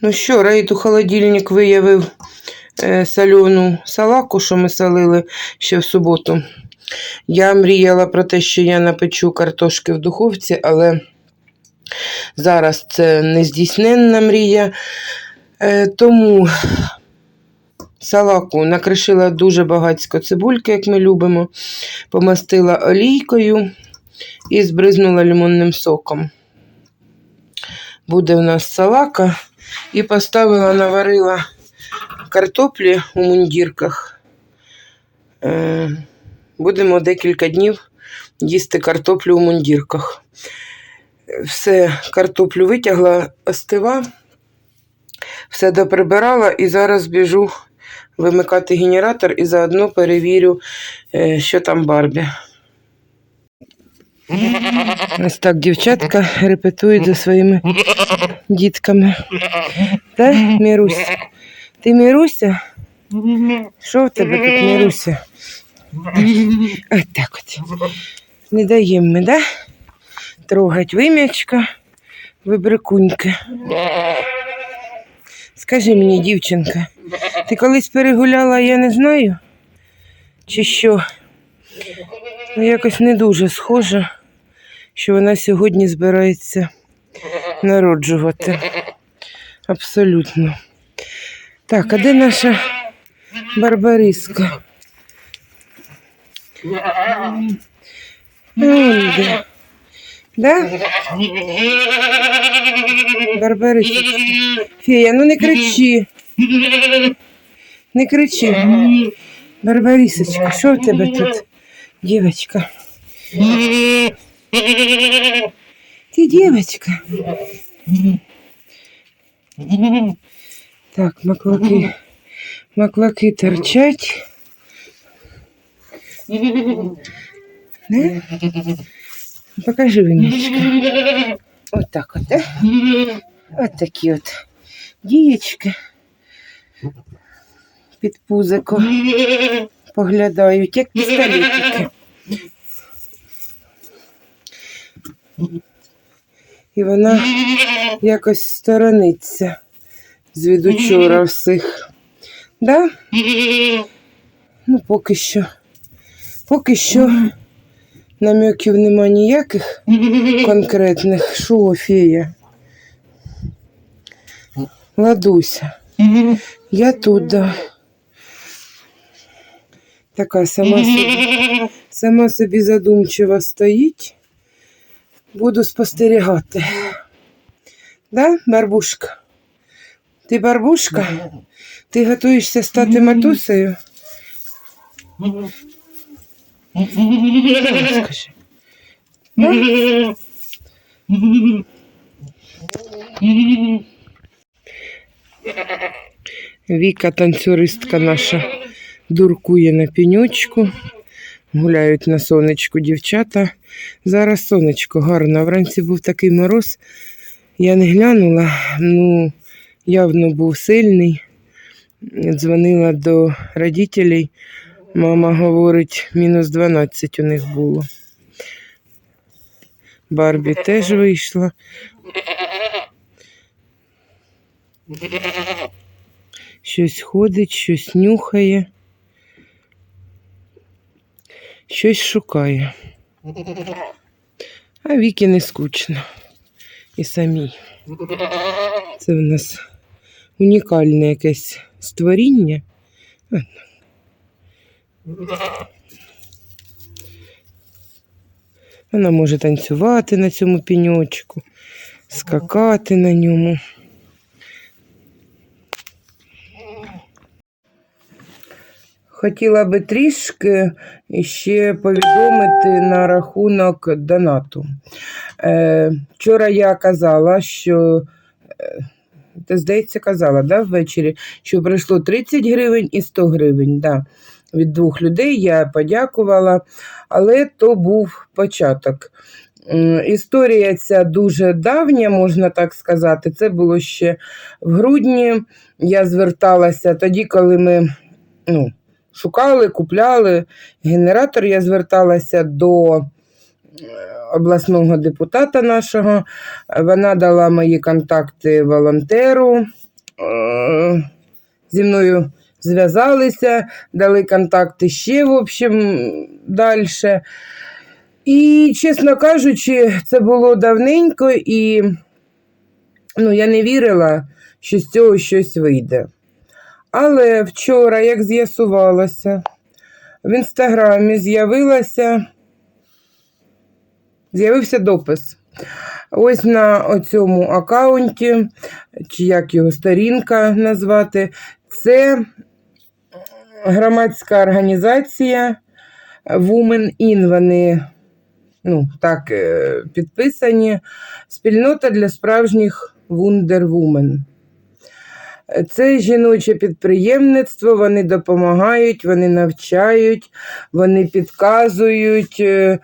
Ну що, рейд у холодильник виявив е, солену салаку, що ми солили ще в суботу. Я мріяла про те, що я напечу картошки в духовці, але зараз це нездійсненна мрія. Е, тому салаку накришила дуже багатько цибульки, як ми любимо, помастила олійкою і збризнула лимонним соком. Буде в нас салака. І поставила, наварила картоплі у мундірках. Е, Будемо декілька днів їсти картоплю у мундірках. Все, картоплю витягла, остива, все доприбирала і зараз біжу вимикати генератор і заодно перевірю, е, що там Барбі. Ось так дівчатка репетують за своїми дітками. Та, Мірусь? Ти Міруся? Що в тебе тут, Міруся? Ось так от. Не даємо ми, да? Трогать вим'ячка, вибрикуньки. Скажи мені, дівчинка, ти колись перегуляла, я не знаю? Чи що? Ну, якось не дуже схоже, що вона сьогодні збирається народжувати. Абсолютно. Так, а де наша барбариска? Вон де. Да? Барбарисочка. Фея, ну не кричи. Не кричи. Барбарисочка, що в тебе тут? Дівочка. Ти дівочка. Так, маклаки. Маклаки торчать. Да? Покажи вимічка. От так от, да? От такі от дієчки. Під пузиком поглядають, як пістолетики. І вона якось сторониться з учора всіх. Да? Ну, поки що. Поки що намеків нема ніяких конкретних. Що, фея? Ладуся. Я тут, да. Така сама собі, сама собі задумчиво стоїть. Буду спостерігати. Да, барбушка? Ти барбушка? Ти готуєшся стати матусею? Скажи. Да? Віка, танцюристка наша, дуркує на пінючку. Гуляють на сонечку дівчата. Зараз сонечко гарно. Вранці був такий мороз. Я не глянула, ну, явно був сильний. Дзвонила до родителей. Мама говорить, мінус 12 у них було. Барбі теж вийшла. Щось ходить, щось нюхає, щось шукає. А Вікі не скучно. І самій. Це в нас унікальне якесь створіння. Вона може танцювати на цьому піньочку, скакати на ньому. Хотіла би трішки ще повідомити на рахунок донату. Е, вчора я казала, що, е, ти, здається, казала да, ввечері, що прийшло 30 гривень і 100 гривень. Да. Від двох людей я подякувала, але то був початок. Історія ця дуже давня, можна так сказати. Це було ще в грудні. Я зверталася тоді, коли ми ну, шукали, купляли генератор. Я зверталася до е, обласного депутата нашого. Вона дала мої контакти волонтеру. е, зі мною зв'язалися, дали контакти ще, в общем, далі. І, чесно кажучи, це було давненько, і ну, я не вірила, що з цього щось вийде. Але вчора, як з'ясувалося, в інстаграмі з'явилася, з'явився допис. Ось на цьому аккаунті, чи як його сторінка назвати, це громадська організація Women In. Вони ну, так е, підписані. Спільнота для справжніх Woman. Це жіноче підприємництво, вони допомагають, вони навчають, вони підказують, е,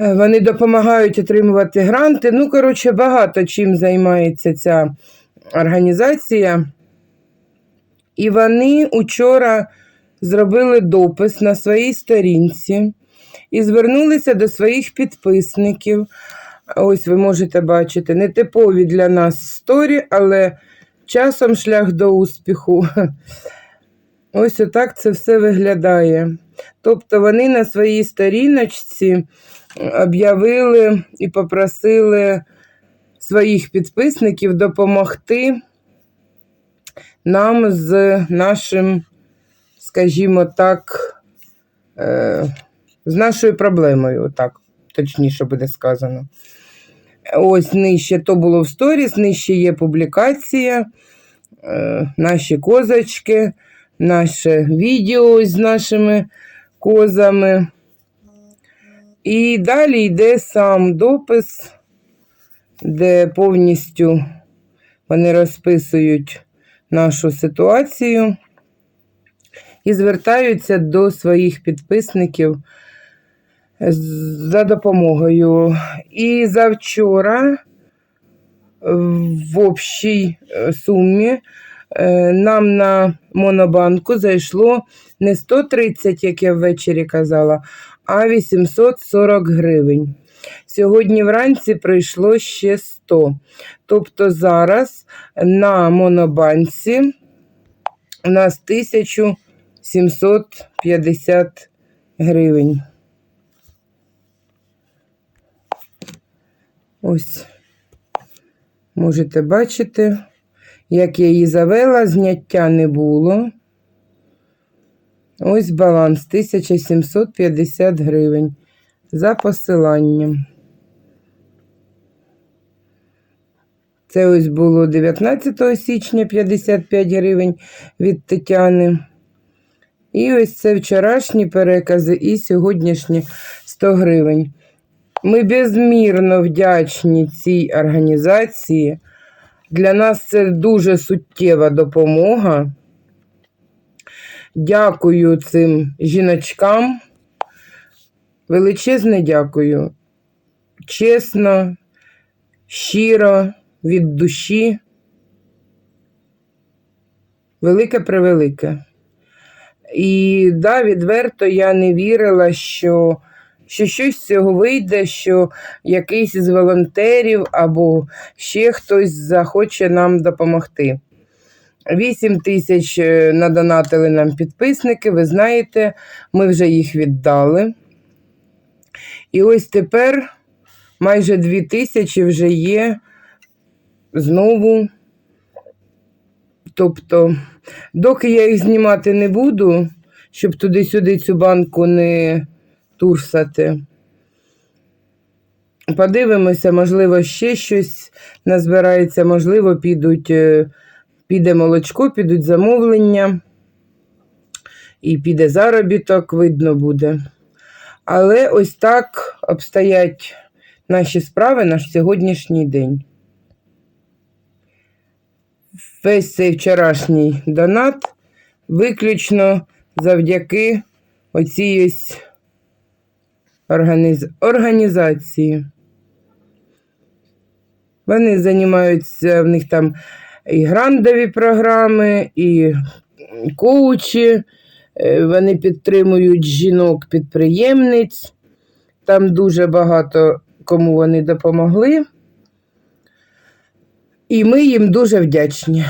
е, вони допомагають отримувати гранти. Ну, коротше, багато чим займається ця організація. І вони учора зробили допис на своїй сторінці і звернулися до своїх підписників. Ось ви можете бачити, нетипові для нас сторі, але часом шлях до успіху. Ось отак це все виглядає. Тобто вони на своїй сторіночці об'явили і попросили своїх підписників допомогти нам з нашим, скажімо так, е, з нашою проблемою, так, точніше буде сказано. Ось нижче то було в сторіс, нижче є публікація, е, наші козочки, наше відео з нашими козами. І далі йде сам допис, де повністю вони розписують нашу ситуацію і звертаються до своїх підписників за допомогою. І завчора в общій е, сумі е, нам на Монобанку зайшло не 130, як я ввечері казала, а 840 гривень. Сьогодні вранці прийшло ще 100. Тобто зараз на Монобанці у нас 1750 гривень. Ось можете бачити, як я її завела, зняття не було. Ось баланс 1750 гривень за посиланням. Це ось було 19 січня 55 гривень від Тетяни. І ось це вчорашні перекази і сьогоднішні 100 гривень. Ми безмірно вдячні цій організації. Для нас це дуже суттєва допомога. Дякую цим жіночкам. Величезне дякую. Чесно, щиро, від душі. Велике превелике. І да, відверто я не вірила, що, що щось з цього вийде, що якийсь із волонтерів або ще хтось захоче нам допомогти. 8 тисяч е, надонатили нам підписники, ви знаєте, ми вже їх віддали. І ось тепер майже 2 тисячі вже є знову. Тобто, доки я їх знімати не буду, щоб туди-сюди цю банку не турсати. Подивимося, можливо, ще щось назбирається, можливо, підуть, е, піде молочко, підуть замовлення і піде заробіток, видно буде. Але ось так обстоять наші справи наш сьогоднішній день. Весь цей вчорашній донат виключно завдяки оцій ось організ... організації. Вони займаються, в них там і грантові програми, і коучі, е, вони підтримують жінок-підприємниць. Там дуже багато кому вони допомогли. І ми їм дуже вдячні.